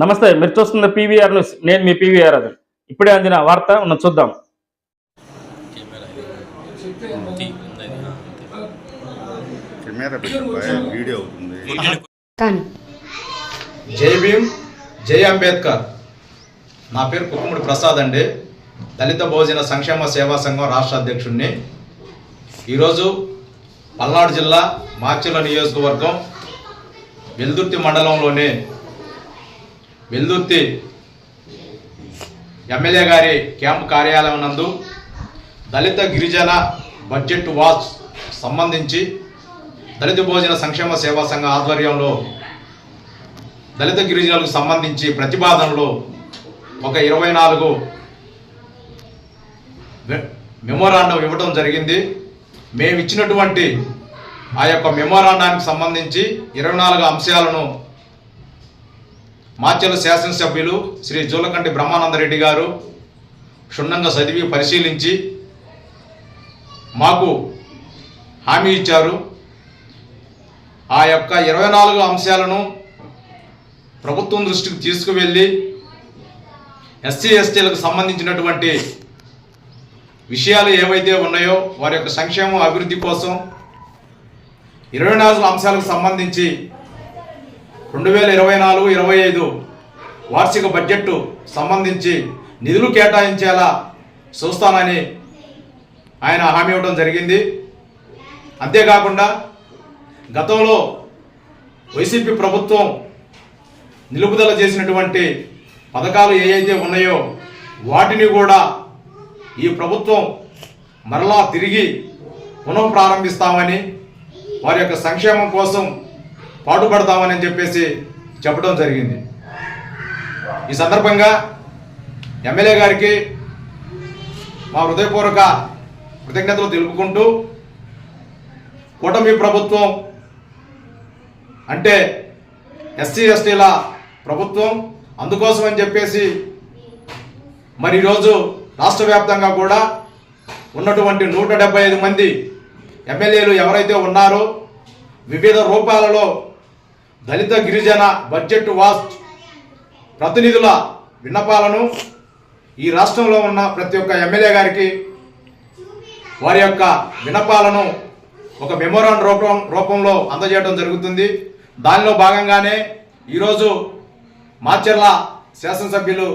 నమస్తే మీరు చూస్తున్న పీవీఆర్ న్యూస్. నేను మీ పీవీఆర్ అది ఇప్పుడే అందిన వార్త ఉన్న చూద్దాం. జై భీమ్ జై అంబేద్కర్. నా పేరు కుక్కుముడి ప్రసాద్ అండి. దళిత భోజన సంక్షేమ సేవా సంఘం రాష్ట్ర అధ్యక్షుడిని ఈరోజు పల్నాడు జిల్లా మార్చిల నియోజకవర్గం వెల్దుర్తి మండలంలోని వెల్దుర్తి ఎమ్మెల్యే గారి క్యాంపు కార్యాలయం నందు దళిత గిరిజన బడ్జెట్ వాచ్ సంబంధించి దళిత భోజన సంక్షేమ సేవా సంఘం ఆధ్వర్యంలో దళిత గిరిజనులకు సంబంధించి ప్రతిపాదనలు ఒక ఇరవై నాలుగు మె- మెమోరాండం ఇవ్వడం జరిగింది. మేము ఇచ్చినటువంటి ఆ యొక్క మెమోరాండానికి సంబంధించి ఇరవై నాలుగు అంశాలను మాచెల శాసనసభ్యులు శ్రీ జూలకంటి బ్రహ్మానందరెడ్డి గారు క్షుణ్ణంగా చదివి పరిశీలించి మాకు హామీ ఇచ్చారు. ఆ యొక్క ఇరవై నాలుగు అంశాలను ప్రభుత్వం దృష్టికి తీసుకువెళ్ళి ఎస్సీ ఎస్టీలకు సంబంధించినటువంటి విషయాలు ఏవైతే ఉన్నాయో వారి యొక్క సంక్షేమం అభివృద్ధి కోసం ఇరవై నాలుగు అంశాలకు సంబంధించి రెండు వేల ఇరవై నాలుగు ఇరవై ఐదు వార్షిక బడ్జెట్ సంబంధించి నిధులు కేటాయించేలా చూస్తానని ఆయన హామీ ఇవ్వడం జరిగింది. అంతేకాకుండా గతంలో వైసీపీ ప్రభుత్వం నిలుపుదల చేసినటువంటి పథకాలు ఏవైతే ఉన్నాయో వాటిని కూడా ఈ ప్రభుత్వం మరలా తిరిగి పునః ప్రారంభిస్తామని వారి యొక్క సంక్షేమం కోసం పాటుపడతామని చెప్పేసి చెప్పడం జరిగింది. ఈ సందర్భంగా ఎమ్మెల్యే గారికి మా హృదయపూర్వక కృతజ్ఞతలు తెలుపుకుంటూ కూటమి ప్రభుత్వం అంటే ఎస్సీ ఎస్టీల ప్రభుత్వం అందుకోసం అని చెప్పేసి మరి ఈరోజు రాష్ట్ర వ్యాప్తంగా కూడా ఉన్నటువంటి నూట ఐదు మంది ఎమ్మెల్యేలు ఎవరైతే ఉన్నారో వివిధ రూపాలలో దళిత గిరిజన బడ్జెట్ వాస్ట్ ప్రతినిధుల విన్నపాలను ఈ రాష్ట్రంలో ఉన్న ప్రతి ఒక్క ఎమ్మెల్యే గారికి వారి యొక్క విన్నపాలను ఒక మెమోరాండ్ రూపం రూపంలో అందజేయడం జరుగుతుంది. దానిలో భాగంగానే ఈరోజు మాచర్ల శాసనసభ్యులు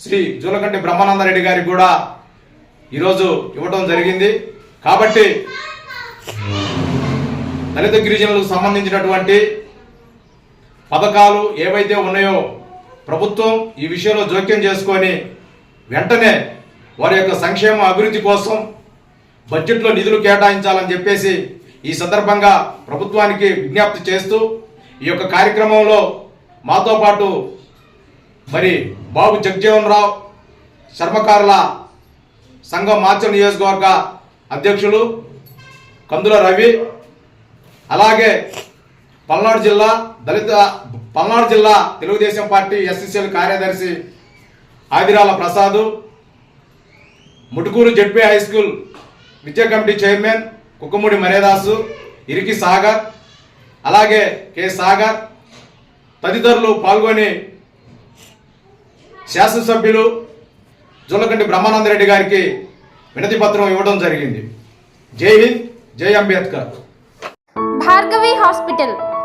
శ్రీ జూలకంటి బ్రహ్మానందరెడ్డి గారికి కూడా ఈరోజు ఇవ్వడం జరిగింది. కాబట్టి దళిత గిరిజనులకు సంబంధించినటువంటి పథకాలు ఏవైతే ఉన్నాయో ప్రభుత్వం ఈ విషయంలో జోక్యం చేసుకొని వెంటనే వారి యొక్క సంక్షేమ అభివృద్ధి కోసం బడ్జెట్లో నిధులు కేటాయించాలని చెప్పేసి ఈ సందర్భంగా ప్రభుత్వానికి విజ్ఞప్తి చేస్తూ ఈ యొక్క కార్యక్రమంలో మాతో పాటు మరి బాబు జగజీవన్ రావు చర్మకారుల సంఘం మార్చల్ నియోజకవర్గ అధ్యక్షులు కందుల రవి అలాగే పల్నాడు జిల్లా దళిత పల్నాడు జిల్లా Telugu Desam party S S L కార్యదర్శి Adirala Prasadu Mutukuru ZP high school విద్యా కమిటీ చైర్మన్ కుక్కముడి మరేదాసు ఇరికి సాగర్ అలాగే కె సాగర్ తదితరులు పాల్గొని శాసనసభ్యులు జొల్లకంటి బ్రహ్మానందరెడ్డి గారికి వినతి పత్రం ఇవ్వడం జరిగింది. జై హింద్ జై అంబేద్కర్. భార్గవి హాస్పిటల్.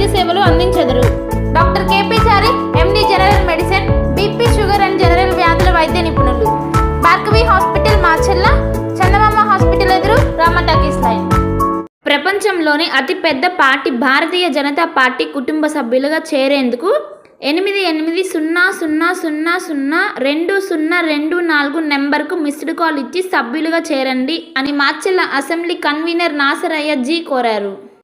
వైద్య సేవలు అందించెదరు. Doctor KP Chari MD general medicine BP sugar and general వ్యాధుల వైద్య నిపుణులు. భార్గవి హాస్పిటల్ మాచెల్ల చందమామ హాస్పిటల్ ఎదురు రామటాకీస్ లైన్. ప్రపంచంలోని అతిపెద్ద పార్టీ భారతీయ జనతా పార్టీ కుటుంబ సభ్యులుగా చేరేందుకు ఎనిమిది ఎనిమిది సున్నా సున్నా సున్నా సున్నా రెండు సున్నా రెండు నాలుగు నెంబర్కు మిస్డ్ కాల్ ఇచ్చి సభ్యులుగా చేరండి అని మార్చెల్ల అసెంబ్లీ కన్వీనర్ నాసరయ్య జీ కోరారు.